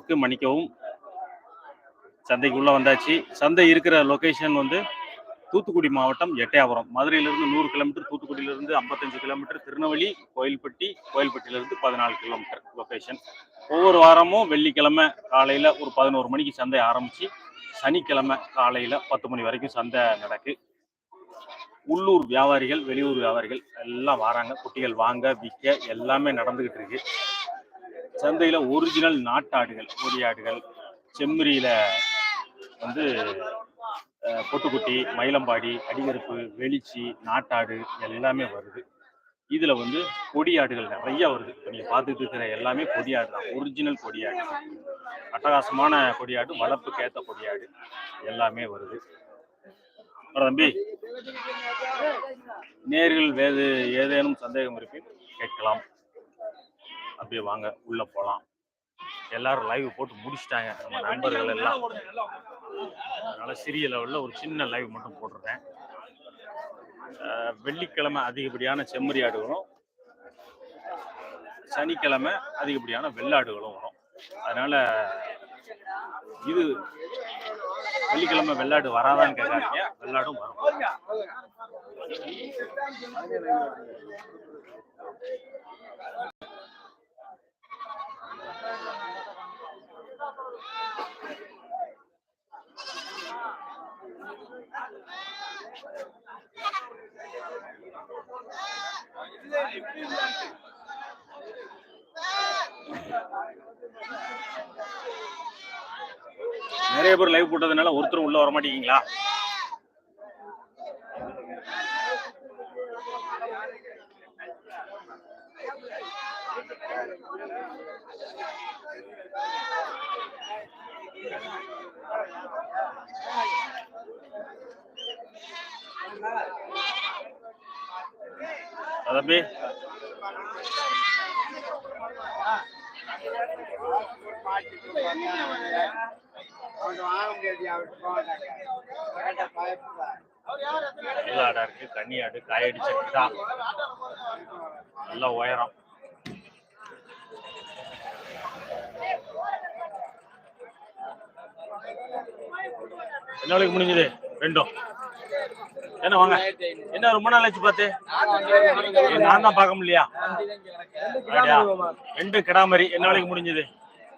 சந்திப்பதற்கு மன்னிக்கவும். சந்தைக்குள்ள வந்தாச்சு. சந்தை இருக்கிற லொகேஷன் வந்து தூத்துக்குடி மாவட்டம் எட்டயபுரம். மதுரையிலிருந்து நூறு கிலோமீட்டர் தூத்துக்குடியிலிருந்து ஐம்பத்தஞ்சு கிலோமீட்டர் திருநெல்வேலி கோயில்பட்டி கோயில்பட்டியிலிருந்து பதினாலு கிலோமீட்டர் லொக்கேஷன் ஒவ்வொரு வாரமும் வெள்ளிக்கிழமை காலையில் ஒரு பதினோரு மணிக்கு சந்தை ஆரம்பித்து சனிக்கிழமை காலையில் பத்து மணி வரைக்கும் சந்தை நடக்கு. உள்ளூர் வியாபாரிகள் வெளியூர் வியாபாரிகள் எல்லாம் வராங்க. குட்டிகள் வாங்க விற்க எல்லாமே நடந்துக்கிட்டு இருக்கு. சந்தையில ஒரிஜினல் நாட்டாடுகள் கொடியாடுகள் செம்மறியில வந்து பொட்டுக்குட்டி மயிலம்பாடி அடிகருப்பு வெளிச்சி நாட்டாடு எல்லாமே வருது. இதுல வந்து கொடியாடுகள் நிறைய வருது. நீங்க பார்த்துட்டு இருக்கிற எல்லாமே கொடியாடு தான். ஒரிஜினல் கொடியாடு. அட்டகாசமான கொடியாடு வளர்ப்புக்கு ஏத்த கொடியாடு எல்லாமே வருது. அப்புறம் தம்பி நேர்கள் வேறு ஏதேனும் சந்தேகம் இருப்பின் கேட்கலாம். அப்படியே வாங்க உள்ள போலாம். எல்லாரும் லைவ் போட்டு முடிச்சிட்டாங்க. நம்ம நண்பர்கள் எல்லாம். அதனால சிறிய லெவல்ல ஒரு சின்ன லைவ் மட்டும் போட்டிருக்கேன். வெள்ளிக்கிழமை அதிகப்படியான செம்மறி ஆடுகளும் சனிக்கிழமை அதிகப்படியான வெள்ளாடுகளும் வரும். அதனால இது வெள்ளிக்கிழமை வெள்ளாடு வராதான்னு கேட்காதீங்க. வெள்ளாடும் வரும். நிறைய பேர் லைவ் போட்டதுனால ஒருத்தர் உள்ள வர மாட்டீங்களா அதப்பி நல்ல ஆடா இருக்கு கன்னி ஆடு காயடி சட்டா நல்ல உயரம். என்ன முடிஞ்சது? ரெண்டும். என்ன வாங்க? என்ன ரொம்ப நாள் ஆச்சு பார்த்து? நான் தான் பார்க்க முடியலையா? ரெண்டு கிடாமரி என்ன நாளைக்கு முடிஞ்சது?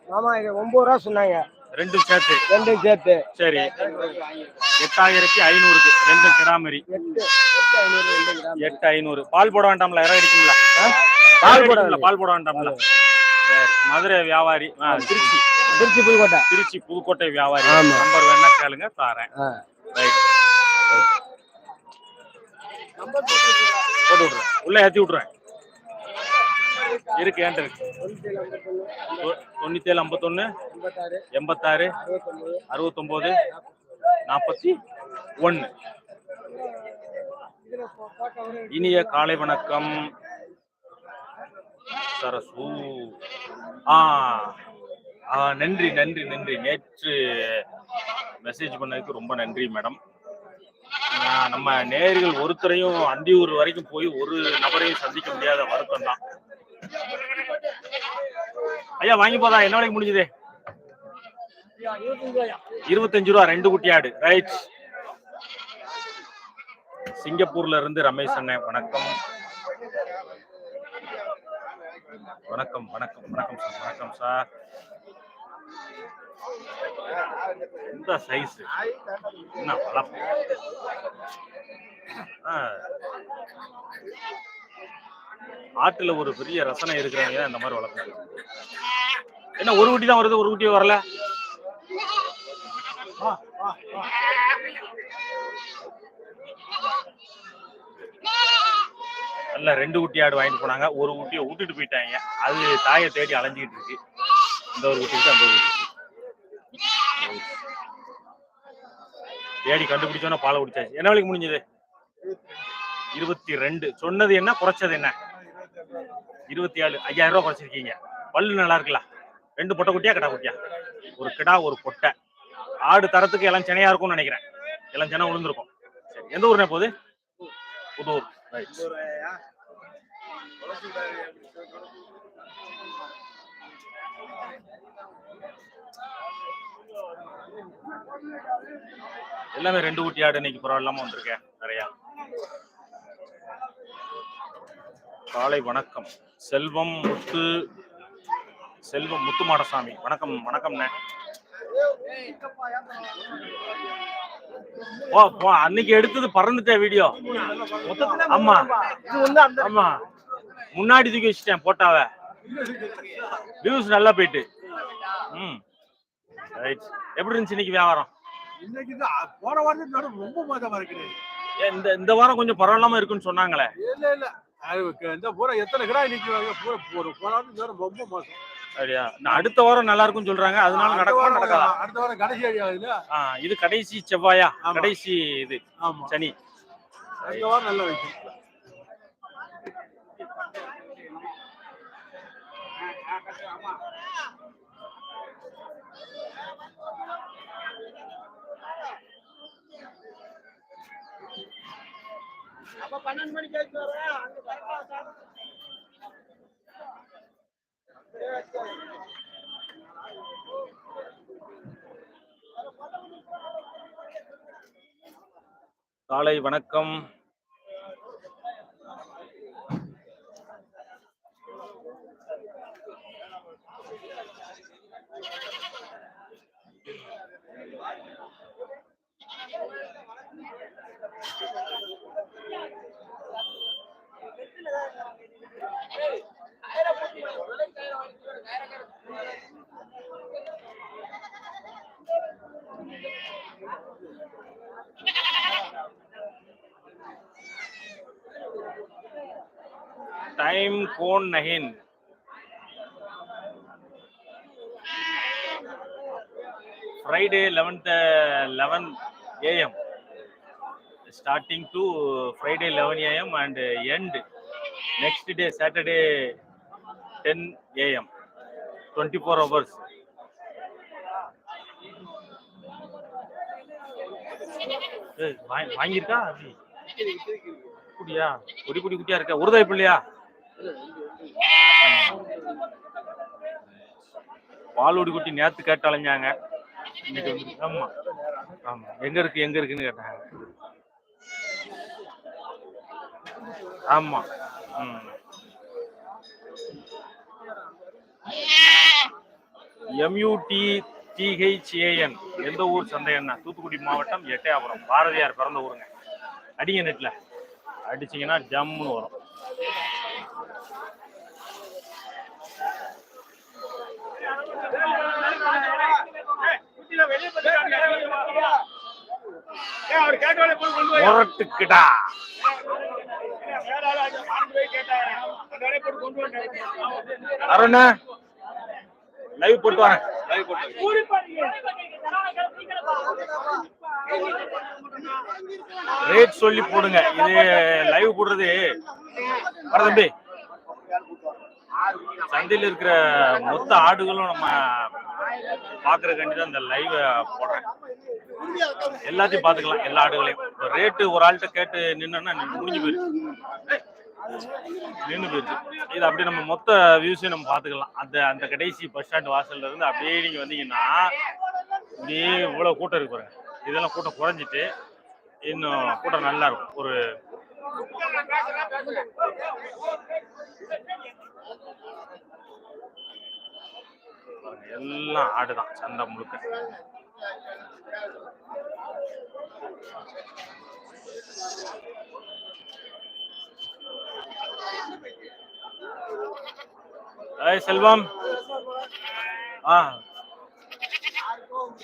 ஆமா இது ஒன்பது ரூபா சொன்னாங்க. ரெண்டும் சேர்த்து. ரெண்டும் சேர்த்து. சரி. எட்டாயிரத்தி ஐநூறுக்கு ரெண்டு கிடாமரி எட்டு ஐநூறு. பால் போட வேண்டாம்ல இற அடிக்கும்ல. பால் போட பால் போட வேண்டாம்ல. மதுரை வியாபாரி திருச்சி. திருச்சி புதுக்கோட்டை. திருச்சி புதுக்கோட்டை வியாபாரி. நம்பர் வேணா கேளுங்க தாரேன். ரைட். போட்டு விட்றேன். உள்ள ஏத்தி விட்றேன் இருக்கு ஏன்ட்டு இருக்கு? தொண்ணூத்தி ஏழு ஐம்பத்தொன்னு எண்பத்தாறு அறுபத்தொன்பது அறுபத்தொம்போது நாற்பத்தி ஒன்று இனிய காலை வணக்கம். சரசு. ஆ ஆ, நன்றி நன்றி நன்றி. நேற்று மெசேஜ் பண்ணதுக்கு ரொம்ப நன்றி மேடம் ஆஹ் நம்ம நேர்கள் ஒருத்தரையும் அந்தியூர் வரைக்கும் போய் ஒரு நபரையும் சந்திக்க முடியாத வருத்தம் தான் ஐயா வாங்கி போதா? என்ன வரைக்கும் முடிஞ்சது? இருபத்தஞ்சு ரூபா ரெண்டு குட்டி ஆடு. ரைட் சிங்கப்பூர்ல இருந்து ரமேஷ் அண்ணன் வணக்கம். வணக்கம் வணக்கம் வணக்கம் சார் வணக்கம் சார். இந்த சைஸ் என்ன வளர்ப்பு ஆட்டுல ஒரு பெரிய ரசனை இருக்கிறவங்க இந்த மாதிரி வளர்க்குறாங்க என்ன ஒரு குட்டி தான் வருது ஒரு குட்டி வரல? நல்ல ரெண்டு குட்டி ஆடு வாங்கிட்டு போனாங்க. ஒரு குட்டியை விட்டுட்டு போயிட்டாங்க. அது தாயை தேடி அலைஞ்சிக்கிட்டு இருக்கு. இந்த ஒரு குட்டி அந்த ஒரு குட்டி. தேடி கண்டுபிடிச்சோன்னா பாலை குடிச்சாச்சு. என்ன வேலைக்கு முடிஞ்சது? இருபத்தி ரெண்டு. சொன்னது என்ன குறைச்சது என்ன? இருபத்தி ஏழு ஐயாயிரம் ரூபாய் குறைச்சிருக்கீங்க. பல்லு நல்லா இருக்குல்ல? ரெண்டு பொட்டை குட்டியா கிடா குட்டியா? ஒரு கிடா ஒரு பொட்டை. ஆடு தரத்துக்கு எல்லாம் சென்னையா இருக்கும்னு நினைக்கிறேன். எல்லாம் சென்னை விழுந்திருக்கும் சரி எந்த ஊர்னா போகுது? புதூர். எல்லாமே ரெண்டு குட்டி ஆடு இன்னைக்கு பரவாயில்லாம வந்திருக்கேன் நிறையா. காலை வணக்கம். செல்வம் முத்து செல்வம் முத்து மாடசாமி. வணக்கம் வணக்கம்ண்ணே ஓ போ, அன்னைக்கு எடுத்தது பறந்துட்ட வீடியோ ஆமா. ஆமா. முன்னாடி தூக்கி வச்சுட்டேன் போட்டாவ. வியூஸ் நல்லா போயிட்டு. ம். ரைட் எப்படி இருந்துச்சு இன்னைக்கு வியாபாரம்? இன்னைக்கு போன வாரத்துக்கு ரொம்ப மோசமா இருக்குது. இந்த இந்த வாரம் கொஞ்சம் பரவாயில்லாம இருக்குன்னு சொன்னாங்களே. இல்ல இல்ல. இந்த பூரா எத்தனை கிடா இன்னைக்கு பூரா போற போன வாரத்துக்கு ரொம்ப மோசம். அப்படியா? நான் அடுத்த வாரம் நல்லா இருக்கும்னு சொல்றாங்க. அதனால நடக்குமா நடக்காதா? அடுத்த வாரம் கடைசி இல்ல ஆ இது கடைசி செவ்வாயா. கடைசி இது. ஆமா. சனி. அடுத்த வாரம் நல்லா வைக்கும் பன்னெண்டு மணிக்கு ஆயிடுச்சு காலை வணக்கம். टाइम कौन नहीं Friday 11th 11 am starting to friday 11 am and end next day saturday 10 am 24 hours ஏய், வாங்கி- வாங்கியிருக்கா அப்படி குட்டியா குடி குடி குட்டியா இருக்க உருதாய் பிள்ளையா பாலுடி குட்டி நேத்து கேட்டு அலைஞ்சாங்க. இன்னைக்கு வந்து ஆமா ஆமா. எங்க இருக்கு எங்க இருக்குன்னு கேட்டாங்க. ஆமா. ம். எம்யூடி டிஹெச்ஏஎன் எந்த ஊர் சந்தை என்ன தூத்துக்குடி மாவட்டம் எட்டயபுரம். பாரதியார் பிறந்த ஊருங்க. அடிங்க நெட்ல. அடிச்சீங்கன்னா ஜம்முன்னு வரும். முரட்டுக்கிடா. அருண் லைவ் போட்டு வரேன். லைவ் போட்டு ரேட் சொல்லி போடுங்க. இது லைவ் போடுறது. வர தம்பி. சந்தையில் இருக்கிற மொத்த ஆடுகளும் நம்ம பாக்குறதுக்காண்டி தான் இந்த லைவ் போடுறேன். எல்லாத்தையும் பாத்துக்கலாம் எல்லா ஆடுகளையும். இப்போ ரேட்டு ஒரு ஆள்கிட்ட கேட்டு நின்னா முடிஞ்சு போயிருக்கு நின்று போயிடுச்சு. இது அப்படியே நம்ம மொத்த வியூஸையும் நம்ம பாத்துக்கலாம் அந்த அந்த கடைசி பஸ் ஸ்டாண்ட் வாசல்ல இருந்து அப்படியே நீங்க வந்தீங்கன்னா இப்படியே இவ்வளவு கூட்டம் இருக்கு பாருங்க. இதெல்லாம் கூட்டம் குறைஞ்சிட்டு இன்னும் கூட்டம் நல்லா இருக்கும். ஒரு பாருங்க, எல்லாம் ஆடுதான் சந்தை முழுக்க. செல்வம். ஆ.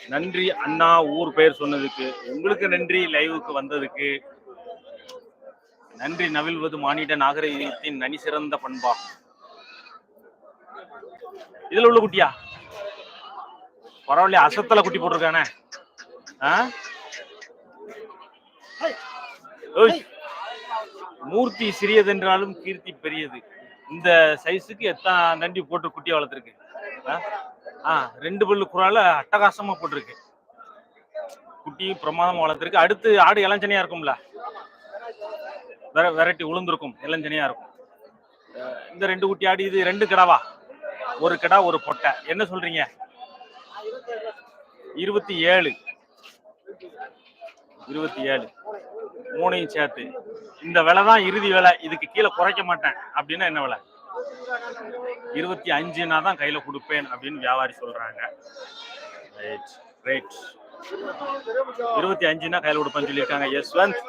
நன்றி அண்ணா ஊர் பெயர் சொன்னதுக்கு. உங்களுக்கு நன்றி லைவுக்கு வந்ததுக்கு. நன்றி நவிழ்வது மானிட நாகரீகத்தின் நனி சிறந்த பண்பா. இதுல உள்ள குட்டியா? பரவாயில்லையா அசத்தல குட்டி போட்டிருக்கானே. மூர்த்தி சிறியது என்றாலும் கீர்த்தி பெரியது. இந்த சைஸுக்கு எத்தனை நண்டி போட்டு குட்டியை வளர்த்துருக்கு? ஆ? ரெண்டு பல்லு குறால அட்டகாசமா போட்டிருக்கு. குட்டியும் பிரமாதமா வளர்த்துருக்கு. அடுத்து ஆடு இளஞ்சனியா இருக்கும்ல? வெர வெரைட்டி உளுந்திருக்கும் இளஞ்சனியா இருக்கும். இந்த ரெண்டு குட்டி ஆடு இது ரெண்டு கிடாவா? ஒரு கிடா ஒரு பொட்டை. என்ன சொல்றீங்க? இருபத்தி ஏழு. இருபத்தி ஏழு. மூணையும் சேர்த்து. இந்த விலை தான் இறுதி விலை. இதுக்கு கீழே குறைக்க மாட்டேன். அப்படின்னா என்ன விலை? இருபத்தி அஞ்சுனா தான் கையில கொடுப்பேன் அப்படின்னு வியாபாரி சொல்றாங்க. ரைட் ரைட் இருபத்தி அஞ்சுனா கையில கொடுப்பேன்னு சொல்லியிருக்காங்க. யஸ்வந்த்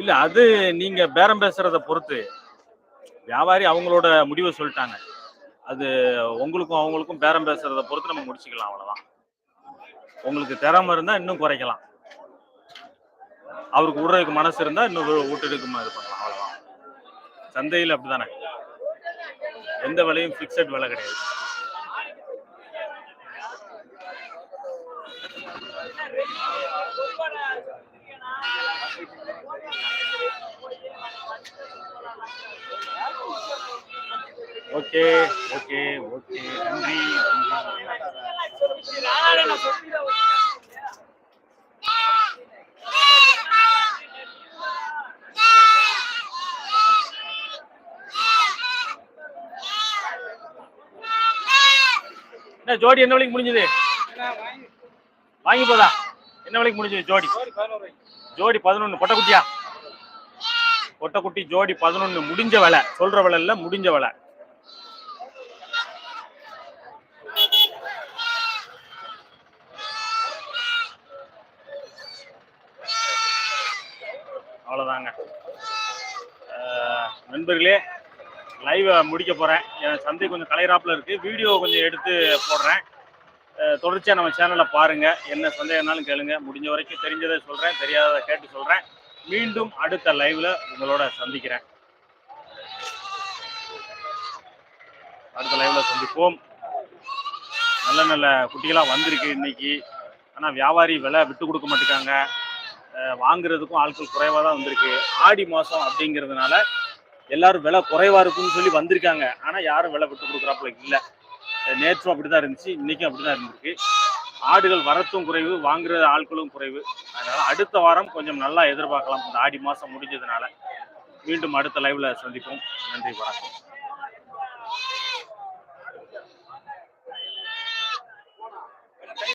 இல்ல அது நீங்க பேரம் பேசுறத பொறுத்து. வியாபாரி அவங்களோட முடிவை சொல்லிட்டாங்க. அது உங்களுக்கும் அவங்களுக்கும் பேரம் பேசுறத பொறுத்து நம்ம முடிச்சுக்கலாம் அவ்வளவுதான். உங்களுக்கு திறமை இருந்தா இன்னும் குறைக்கலாம். அவருக்கு விடுறதுக்கு மனசு இருந்தா இன்னும் வி- விட்டுடுக்கு இது பண்ணலாம் அவ்வளவுதான். சந்தையில் அப்படிதானே. எந்த விலையும் ஃபிக்ஸட் விலை கிடையாது. Okay okay okay. நன்றி என்ன ஜோடி என்ன விலைக்கு முடிஞ்சது? வாங்கி போதா? என்ன விலைக்கு முடிஞ்சது ஜோடி? ஜோடி பதினொன்னு. பொட்டக்குட்டியா? பொட்டக்குட்டி ஜோடி பதினொன்னு. முடிஞ்ச விலை. சொல்ற விலை இல்ல முடிஞ்ச விலை. நண்பர்களே லைவை முடிக்க போகிறேன் என் சந்தை கொஞ்சம் கலைராப்பில் இருக்குது வீடியோ கொஞ்சம் எடுத்து போடுறேன். தொடர்ச்சியாக நம்ம சேனலை பாருங்கள் என்ன சந்தேகம்னாலும் கேளுங்க. முடிஞ்ச வரைக்கும் தெரிஞ்சதை சொல்கிறேன் தெரியாததை கேட்டு சொல்கிறேன் மீண்டும் அடுத்த லைவில் உங்களோட சந்திக்கிறேன். அடுத்த லைவில் சந்திப்போம். நல்ல நல்ல குட்டிகளாக வந்திருக்கு இன்னைக்கு. ஆனால் வியாபாரி விலை விட்டு கொடுக்க மாட்டேங்காங்க வாங்குறதுக்கும் ஆட்கள் குறைவாக தான் வந்திருக்கு. ஆடி மாதம் அப்படிங்கிறதுனால எல்லாரும் விலை குறைவா இருக்குன்னு சொல்லி வந்திருக்காங்க. ஆனால் யாரும் விலை விட்டு கொடுக்குறாப்புல இல்லை. நேற்றும் அப்படி தான் இருந்துச்சு இன்னைக்கும் அப்படிதான் இருந்திருக்கு. ஆடுகள் வரத்தும் குறைவு வாங்குற ஆட்களும் குறைவு. அதனால அடுத்த வாரம் கொஞ்சம் நல்லா எதிர்பார்க்கலாம். இந்த ஆடி மாதம் முடிஞ்சதுனால. மீண்டும் அடுத்த லைவ்ல சந்திப்போம். நன்றி வணக்கம்.